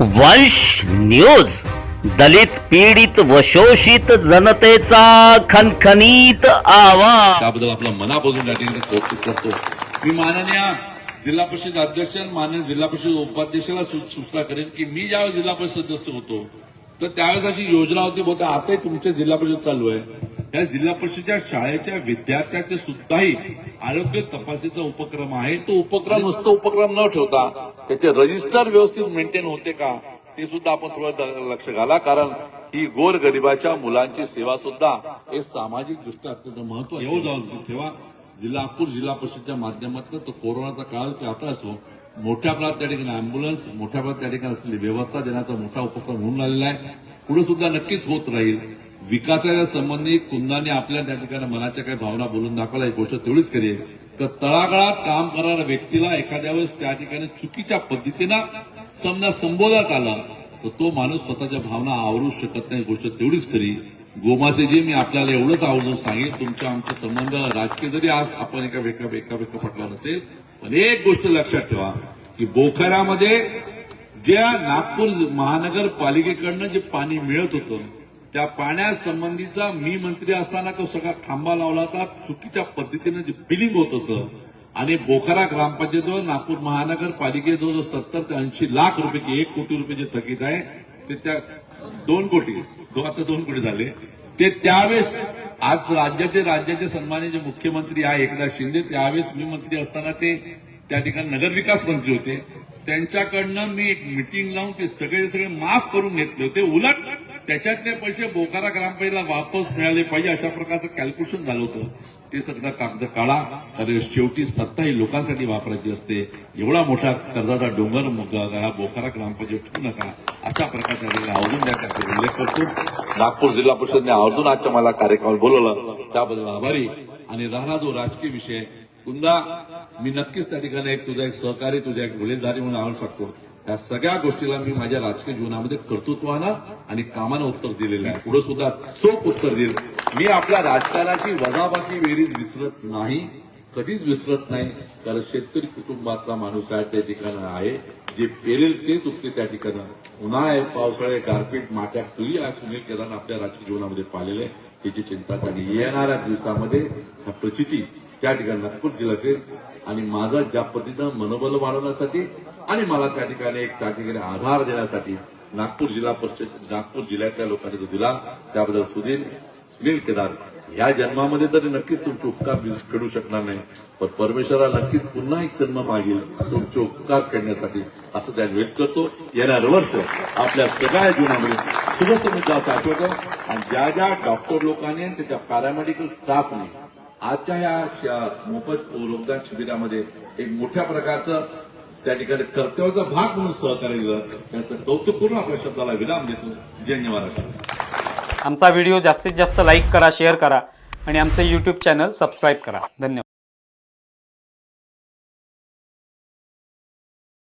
वंश न्यूज. दलित पीडित व शोषित जनतेचा खनखनीत आवाज. त्याबद्दल आपला मनापासून त्या ठिकाणी कौतुक करतो. मी माननीय जिल्हा परिषद अध्यक्ष आणि माननीय जिल्हा परिषद उपाध्यक्षाला सूचना करेन की मी ज्यावेळेस जिल्हा परिषद सदस्य होतो तर त्यावेळेस अशी योजना होती बहुधा आताही तुमचे जिल्हा परिषद चालू आहे. या जिल्हा परिषदच्या शाळेच्या विद्यार्थ्यांचे सुद्धाही आरोग्य तपासणीचा उपक्रम आहे. तो उपक्रम नुसतं उपक्रम न ठेवता त्याचे रजिस्टर व्यवस्थित मेंटेन होते का ते सुद्धा आपण थोडं लक्ष घाला. कारण ही गोर गरिबाच्या मुलांची सेवा सुद्धा हे सामाजिक दृष्ट्या अत्यंत महत्त्व येऊ जाऊन ठेवा. जिल्हा नागपूर जिल्हा परिषदच्या माध्यमातून तो कोरोनाचा काळ की आता असो मोठ्या प्रमाणात त्या ठिकाणी अँब्युलन्स मोठ्या प्रमाणात त्या ठिकाणी असलेली व्यवस्था देण्याचा मोठा उपक्रम होऊन राहिलेला आहे. पुढे सुद्धा नक्कीच होत राहील. विकासाच्या संबंधी कुंदाने आपल्या त्या ठिकाणी मनाच्या काही भावना बोलून दाखवल्या. एक गोष्ट तेवढीच करेल तर तळागाळात काम करणाऱ्या व्यक्तीला एखाद्या वेळेस त्या ठिकाणी चुकीच्या पद्धतीनं समजा संबोधत आला तर तो माणूस स्वतःच्या भावना आवरू शकत नाही. गोष्ट तेवढीच खरी. गोमाचे जे मी आपल्याला एवढंच आवडून सांगेन तुमच्या आमचे संबंध राजकीय जरी आज आपण एका वेका एका वेका पटला नसेल पण एक गोष्ट लक्षात ठेवा की बोखऱ्यामध्ये ज्या नागपूर महानगरपालिकेकडनं जे पाणी मिळत होतं त्या पाण्यासंबंधीचा मी मंत्री असताना तो सगळा थांबा लावला होता. चुकीच्या पद्धतीनं जे बिलिंग होत होतं. आणि बोखारा ग्रामपंचायतजवळ नागपूर महानगरपालिकेजवळ सत्तर ते ऐंशी लाख रुपये एक कोटी रुपये जे थकीत आहे ते त्या दोन कोटी दो आता दोन कोटी झाले. ते त्यावेळेस आज राज्याचे राज्याचे सन्मान्य जे मुख्यमंत्री आहे एकनाथ शिंदे त्यावेळेस मी मंत्री असताना ते त्या ठिकाणी नगरविकास मंत्री होते. त्यांच्याकडनं मी एक मिटिंग लावून ते सगळे सगळे माफ करून घेतले होते. उलट त्याच्यातले पैसे बोकारा ग्रामपंचायतला वापस मिळाले पाहिजे अशा प्रकारचं कॅल्क्युलेशन झालं होतं. ते सगळं कागद काढा. कारण शेवटी सत्ता ही लोकांसाठी वापरायची असते. एवढा मोठा कर्जाचा डोंगर मग हा बोखारा ग्रामपंचायत ठेवू नका. अशा प्रकारच्या आवर्जून द्या उल्लेख करतो. नागपूर जिल्हा परिषदने आवर्जून आजच्या मला कार्यक्रमात बोलवलं. त्याबद्दल आभारी. आणि राहणार जो राजकीय विषय कुंदा मी नक्कीच त्या ठिकाणी एक तुझा एक सहकारी तुझ्या एक वडीलधारी म्हणून आवड शकतो. या सगळ्या गोष्टीला मी माझ्या राजकीय जीवनामध्ये कर्तृत्वानं आणि कामानं उत्तर दिलेलं आहे. पुढे सुद्धा चोख उत्तर देईल. मी आपल्या राजकारणाची वजाबाकी वेरीज विसरत नाही कधीच विसरत नाही. कारण शेतकरी कुटुंबातला माणूस आहे त्या ठिकाणी आहे. जे पेरेल तेच उगते त्या ठिकाणी. उन्हाळे पावसाळे गारपीट माट्या कधी आहे सुनील केदार आपल्या राजकीय जीवनामध्ये पाहिलेले त्याची चिंता त्यांनी येणाऱ्या दिवसामध्ये ह्या प्रचिती त्या ठिकाणी नागपूर जिल्ह्याचे आणि माझा ज्या पद्धतीनं मनोबल वाढवण्यासाठी आणि मला त्या ठिकाणी एक त्या ठिकाणी आधार देण्यासाठी नागपूर जिल्हा परिषद नागपूर जिल्ह्यातल्या लोकांनी तो दिला त्याबद्दल सुधीर सुनील केदार या जन्मामध्ये तरी नक्कीच तुमचे उपकार खेळू फेडू शकणार नाही. पण परमेश्वरा नक्कीच पुन्हा एक जन्म मागील तुमचे उपकार फेडण्यासाठी असं त्या व्यक्त करतो. येणार वर्ष आपल्या सगळ्या जीवनामध्ये सुरक्षित मुद्दा आठवतो आणि ज्या ज्या डॉक्टर लोकांनी त्याच्या पॅरामेडिकल स्टाफने आजच्या या श- मोफत रोजगार शिबिरामध्ये एक मोठ्या प्रकारचं त्या ठिकाणी कर्तव्याचा भाग म्हणून सहकार्य दिलं. त्याचं कौतुक करून आपल्या शब्दाला विराम देतो. जय महाराष्ट्र. आमचा व्हिडिओ जास्तीत जास्त लाईक करा शेअर करा आणि आमचे यूट्यूब चॅनल सबस्क्राईब करा. धन्यवाद.